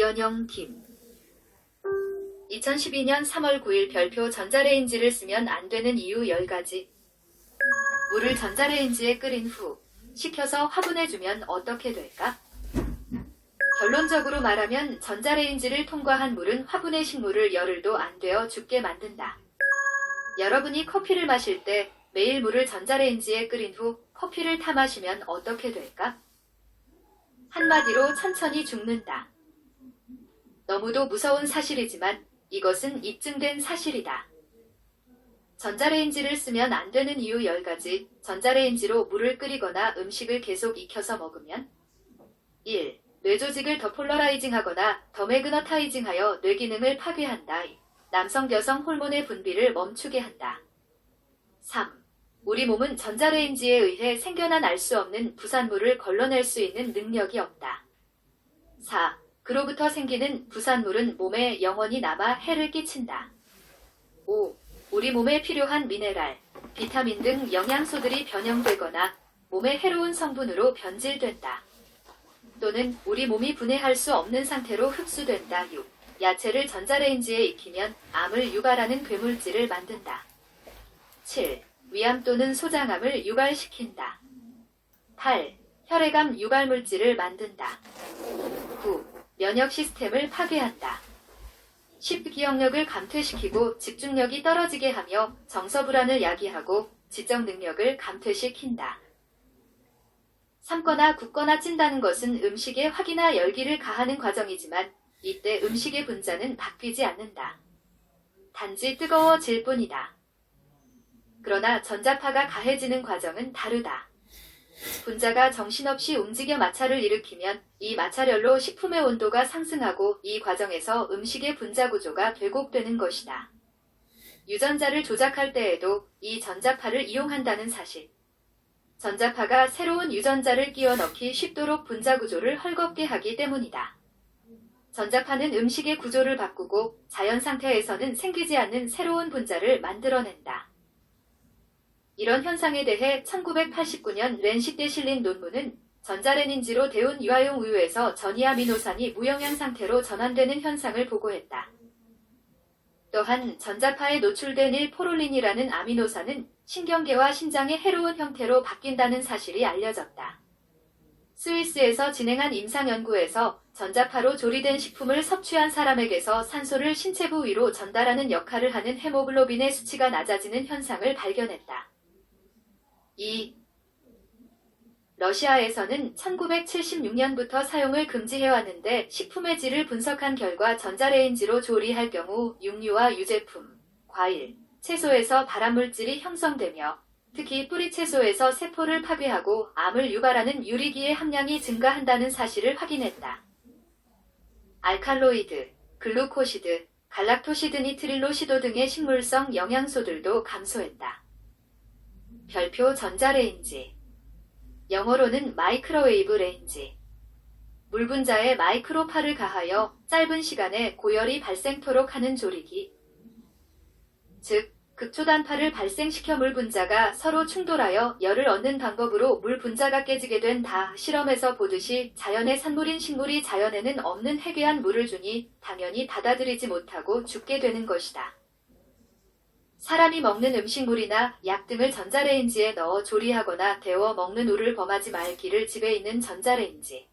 이연영 김 2012년 3월 9일 별표 전자레인지를 쓰면 안 되는 이유 10가지 물을 전자레인지에 끓인 후 식혀서 화분해주면 어떻게 될까? 결론적으로 말하면 전자레인지를 통과한 물은 화분의 식물을 열흘도 안 되어 죽게 만든다. 여러분이 커피를 마실 때 매일 물을 전자레인지에 끓인 후 커피를 타 마시면 어떻게 될까? 한마디로 천천히 죽는다. 너무도 무서운 사실이지만 이것은 입증된 사실이다. 전자레인지를 쓰면 안 되는 이유 10가지. 전자레인지로 물을 끓이거나 음식을 계속 익혀서 먹으면 1. 뇌조직을 더 폴러라이징하거나 더 매그너타이징하여 뇌기능을 파괴한다. 남성 여성 호르몬의 분비를 멈추게 한다. 3. 우리 몸은 전자레인지에 의해 생겨난 알 수 없는 부산물을 걸러낼 수 있는 능력이 없다. 4. 그로부터 생기는 부산물은 몸에 영원히 남아 해를 끼친다. 5. 우리 몸에 필요한 미네랄, 비타민 등 영양소들이 변형되거나 몸에 해로운 성분으로 변질된다. 또는 우리 몸이 분해할 수 없는 상태로 흡수된다. 6. 야채를 전자레인지에 익히면 암을 유발하는 괴물질을 만든다. 7. 위암 또는 소장암을 유발시킨다. 8. 혈액암 유발 물질을 만든다. 9. 면역 시스템을 파괴한다. 10. 기억력을 감퇴시키고 집중력이 떨어지게 하며 정서 불안을 야기하고 지적 능력을 감퇴시킨다. 삶거나 굽거나 찐다는 것은 음식에 확이나 열기를 가하는 과정이지만 이때 음식의 분자는 바뀌지 않는다. 단지 뜨거워질 뿐이다. 그러나 전자파가 가해지는 과정은 다르다. 분자가 정신없이 움직여 마찰을 일으키면 이 마찰열로 식품의 온도가 상승하고 이 과정에서 음식의 분자 구조가 왜곡되는 것이다. 유전자를 조작할 때에도 이 전자파를 이용한다는 사실. 전자파가 새로운 유전자를 끼워 넣기 쉽도록 분자 구조를 헐겁게 하기 때문이다. 전자파는 음식의 구조를 바꾸고 자연 상태에서는 생기지 않는 새로운 분자를 만들어낸다. 이런 현상에 대해 1989년 렌식대 실린 논문은 전자레닌지로 데운 유아용 우유에서 전이아미노산이 무영양 상태로 전환되는 현상을 보고했다. 또한 전자파에 노출된 1포롤린이라는 아미노산은 신경계와 신장의 해로운 형태로 바뀐다는 사실이 알려졌다. 스위스에서 진행한 임상 연구에서 전자파로 조리된 식품을 섭취한 사람에게서 산소를 신체 부 위로 전달하는 역할을 하는 헤모글로빈의 수치가 낮아지는 현상을 발견했다. 2. 러시아에서는 1976년부터 사용을 금지해왔는데 식품의 질을 분석한 결과 전자레인지로 조리할 경우 육류와 유제품, 과일, 채소에서 발암물질이 형성되며 특히 뿌리 채소에서 세포를 파괴하고 암을 유발하는 유리기의 함량이 증가한다는 사실을 확인했다. 알칼로이드, 글루코시드, 갈락토시드 니트릴로시도 등의 식물성 영양소들도 감소했다. 별표 전자레인지 영어로는 마이크로웨이브 레인지 물 분자에 마이크로파를 가하여 짧은 시간에 고열이 발생토록 하는 조리기 즉 극초단파를 발생시켜 물 분자가 서로 충돌하여 열을 얻는 방법으로 물 분자가 깨지게 된 다 실험에서 보듯이 자연의 산물인 식물이 자연에는 없는 해괴한 물을 주니 당연히 받아들이지 못하고 죽게 되는 것이다. 사람이 먹는 음식물이나 약 등을 전자레인지에 넣어 조리하거나 데워 먹는 우를 범하지 말기를 집에 있는 전자레인지.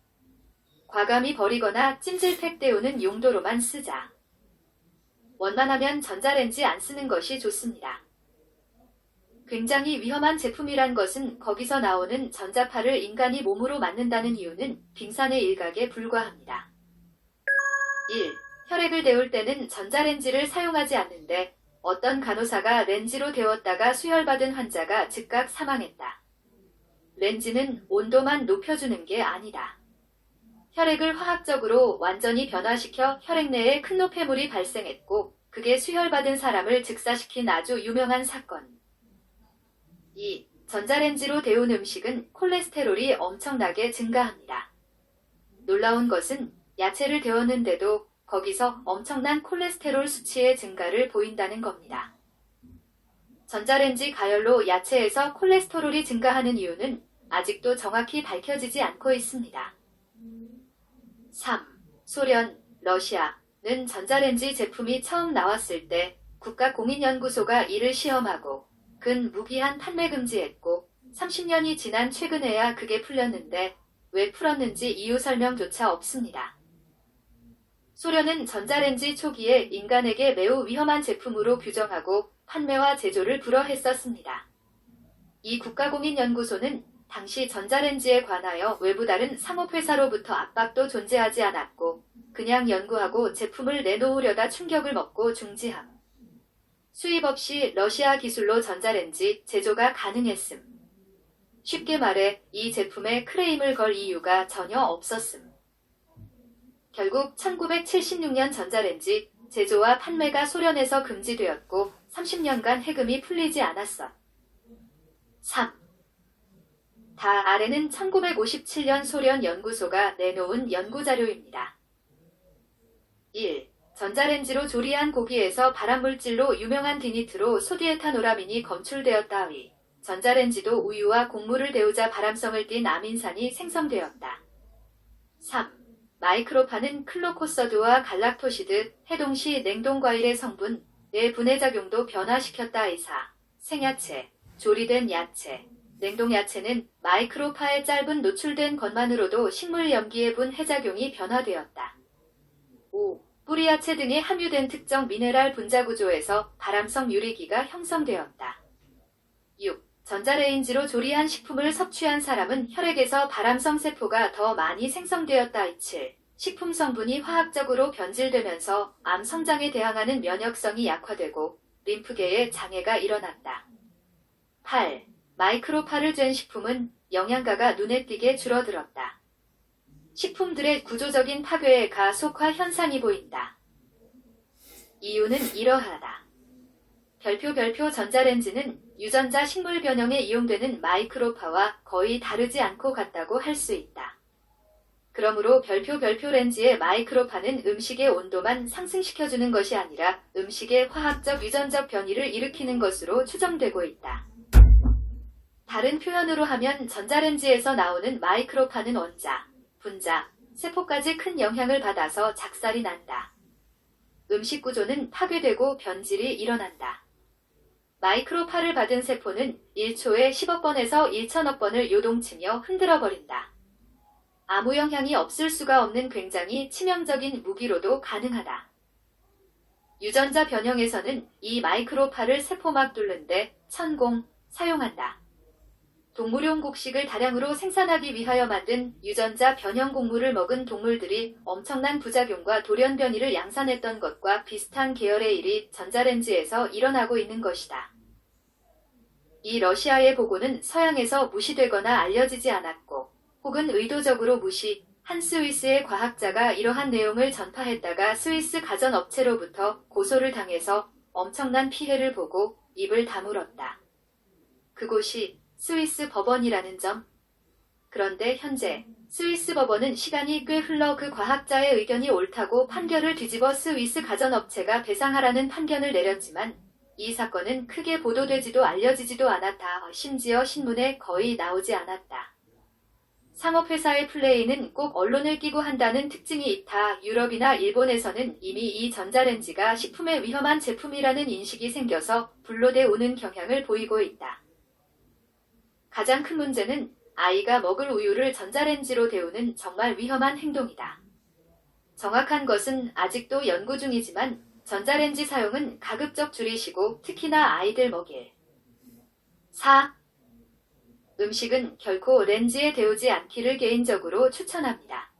과감히 버리거나 찜질팩 데우는 용도로만 쓰자. 원만하면 전자레인지 안 쓰는 것이 좋습니다. 굉장히 위험한 제품이란 것은 거기서 나오는 전자파를 인간이 몸으로 맞는다는 이유는 빙산의 일각에 불과합니다. 1. 혈액을 데울 때는 전자레인지를 사용하지 않는데 어떤 간호사가 렌지로 데웠다가 수혈받은 환자가 즉각 사망했다. 렌지는 온도만 높여주는 게 아니다. 혈액을 화학적으로 완전히 변화시켜 혈액 내에 큰 노폐물이 발생했고 그게 수혈받은 사람을 즉사시킨 아주 유명한 사건. 2. 전자렌지로 데운 음식은 콜레스테롤이 엄청나게 증가합니다. 놀라운 것은 야채를 데웠는데도 거기서 엄청난 콜레스테롤 수치의 증가를 보인다는 겁니다. 전자레인지 가열로 야채에서 콜레스테롤이 증가하는 이유는 아직도 정확히 밝혀지지 않고 있습니다. 3. 소련, 러시아는 전자레인지 제품이 처음 나왔을 때 국가공인연구소가 이를 시험하고 근 무기한 판매 금지했고 30년이 지난 최근에야 그게 풀렸는데 왜 풀었는지 이유 설명조차 없습니다. 소련은 전자레인지 초기에 인간에게 매우 위험한 제품으로 규정하고 판매와 제조를 불허했었습니다. 이 국가공인연구소는 당시 전자레인지에 관하여 외부 다른 상업회사로부터 압박도 존재하지 않았고 그냥 연구하고 제품을 내놓으려다 충격을 먹고 중지함. 수입 없이 러시아 기술로 전자레인지 제조가 가능했음. 쉽게 말해 이 제품에 크레임을 걸 이유가 전혀 없었음. 결국 1976년 전자레인지 제조와 판매가 소련에서 금지되었고 30년간 해금이 풀리지 않았어. 3. 다 아래는 1957년 소련 연구소가 내놓은 연구자료입니다. 1. 전자레인지로 조리한 고기에서 발암물질로 유명한 디니트로 소디에타노라민이 검출되었다. 위. 전자레인지도 우유와 곡물을 데우자 발암성을 띤 아민산이 생성되었다. 3. 마이크로파는 클로코서드와 갈락토시드, 해동 시 냉동과일의 성분, 내 분해작용도 변화시켰다. 이사. 생야채, 조리된 야채, 냉동야채는 마이크로파의 짧은 노출된 것만으로도 식물 염기의 분 해작용이 변화되었다. 5. 뿌리야채 등에 함유된 특정 미네랄 분자 구조에서 발암성 유리기가 형성되었다. 6. 전자레인지로 조리한 식품을 섭취한 사람은 혈액에서 발암성 세포가 더 많이 생성되었다. 7. 식품 성분이 화학적으로 변질되면서 암 성장에 대항하는 면역성이 약화되고 림프계에 장애가 일어났다. 8. 마이크로파를 쬐 식품은 영양가가 눈에 띄게 줄어들었다. 식품들의 구조적인 파괴에 가속화 현상이 보인다. 이유는 이러하다. 별표 별표 전자레인지는 유전자 식물 변형에 이용되는 마이크로파와 거의 다르지 않고 같다고 할 수 있다. 그러므로 별표 별표 렌즈의 마이크로파는 음식의 온도만 상승시켜주는 것이 아니라 음식의 화학적 유전적 변이를 일으키는 것으로 추정되고 있다. 다른 표현으로 하면 전자레인지에서 나오는 마이크로파는 원자, 분자, 세포까지 큰 영향을 받아서 작살이 난다. 음식 구조는 파괴되고 변질이 일어난다. 마이크로파를 받은 세포는 1초에 10억 번에서 1천억 번을 요동치며 흔들어 버린다. 아무 영향이 없을 수가 없는 굉장히 치명적인 무기로도 가능하다. 유전자 변형에서는 이 마이크로파를 세포막 뚫는데 천공 사용한다. 동물용 곡식을 다량으로 생산하기 위하여 만든 유전자 변형 곡물을 먹은 동물들이 엄청난 부작용과 돌연 변이를 양산했던 것과 비슷한 계열의 일이 전자레인지에서 일어나고 있는 것이다. 이 러시아의 보고는 서양에서 무시되거나 알려지지 않았고 혹은 의도적으로 무시, 한 스위스의 과학자가 이러한 내용을 전파했다가 스위스 가전업체로부터 고소를 당해서 엄청난 피해를 보고 입을 다물었다. 그곳이 스위스 법원이라는 점. 그런데 현재 스위스 법원은 시간이 꽤 흘러 그 과학자의 의견이 옳다고 판결을 뒤집어 스위스 가전업체가 배상하라는 판결을 내렸지만 이 사건은 크게 보도되지도 알려지지도 않았다. 심지어 신문에 거의 나오지 않았다. 상업회사의 플레이는 꼭 언론을 끼고 한다는 특징이 있다. 유럽이나 일본에서는 이미 이 전자레인지가 식품에 위험한 제품이라는 인식이 생겨서 불로대 오는 경향을 보이고 있다. 가장 큰 문제는 아이가 먹을 우유를 전자레인지로 데우는 정말 위험한 행동이다. 정확한 것은 아직도 연구 중이지만 전자레인지 사용은 가급적 줄이시고 특히나 아이들 먹일. 4. 음식은 결코 렌즈에 데우지 않기를 개인적으로 추천합니다.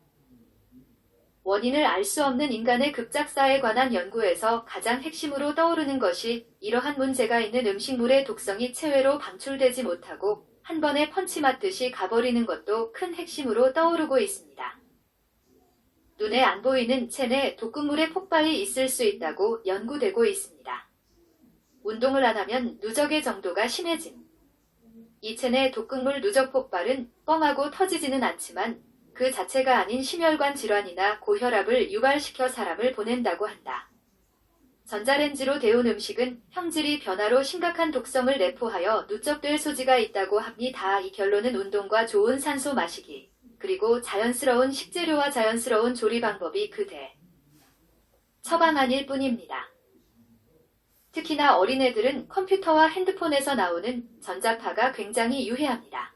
원인을 알 수 없는 인간의 급작사에 관한 연구에서 가장 핵심으로 떠오르는 것이 이러한 문제가 있는 음식물의 독성이 체외로 방출되지 못하고 한 번에 펀치 맞듯이 가버리는 것도 큰 핵심으로 떠오르고 있습니다. 눈에 안 보이는 체내 독극물의 폭발이 있을 수 있다고 연구되고 있습니다. 운동을 안 하면 누적의 정도가 심해짐. 이 체내 독극물 누적 폭발은 뻥하고 터지지는 않지만 그 자체가 아닌 심혈관 질환이나 고혈압을 유발시켜 사람을 보낸다고 한다. 전자레인지로 데운 음식은 형질이 변화로 심각한 독성을 내포하여 누적될 소지가 있다고 합니다. 이 결론은 운동과 좋은 산소 마시기, 그리고 자연스러운 식재료와 자연스러운 조리 방법이 그대. 처방안일 뿐입니다. 특히나 어린애들은 컴퓨터와 핸드폰에서 나오는 전자파가 굉장히 유해합니다.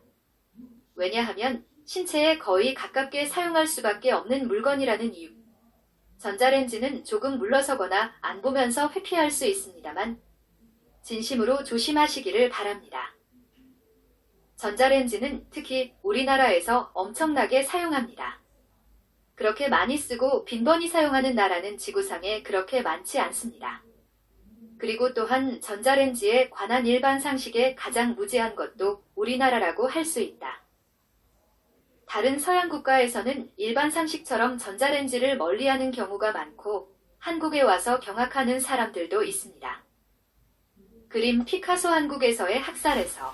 왜냐하면 신체에 거의 가깝게 사용할 수밖에 없는 물건이라는 이유. 전자레인지는 조금 물러서거나 안 보면서 회피할 수 있습니다만 진심으로 조심하시기를 바랍니다. 전자레인지는 특히 우리나라에서 엄청나게 사용합니다. 그렇게 많이 쓰고 빈번히 사용하는 나라는 지구상에 그렇게 많지 않습니다. 그리고 또한 전자레인지에 관한 일반 상식에 가장 무지한 것도 우리나라라고 할 수 있다. 다른 서양 국가에서는 일반 상식처럼 전자레인지를 멀리하는 경우가 많고 한국에 와서 경악하는 사람들도 있습니다. 그림 피카소 한국에서의 학살에서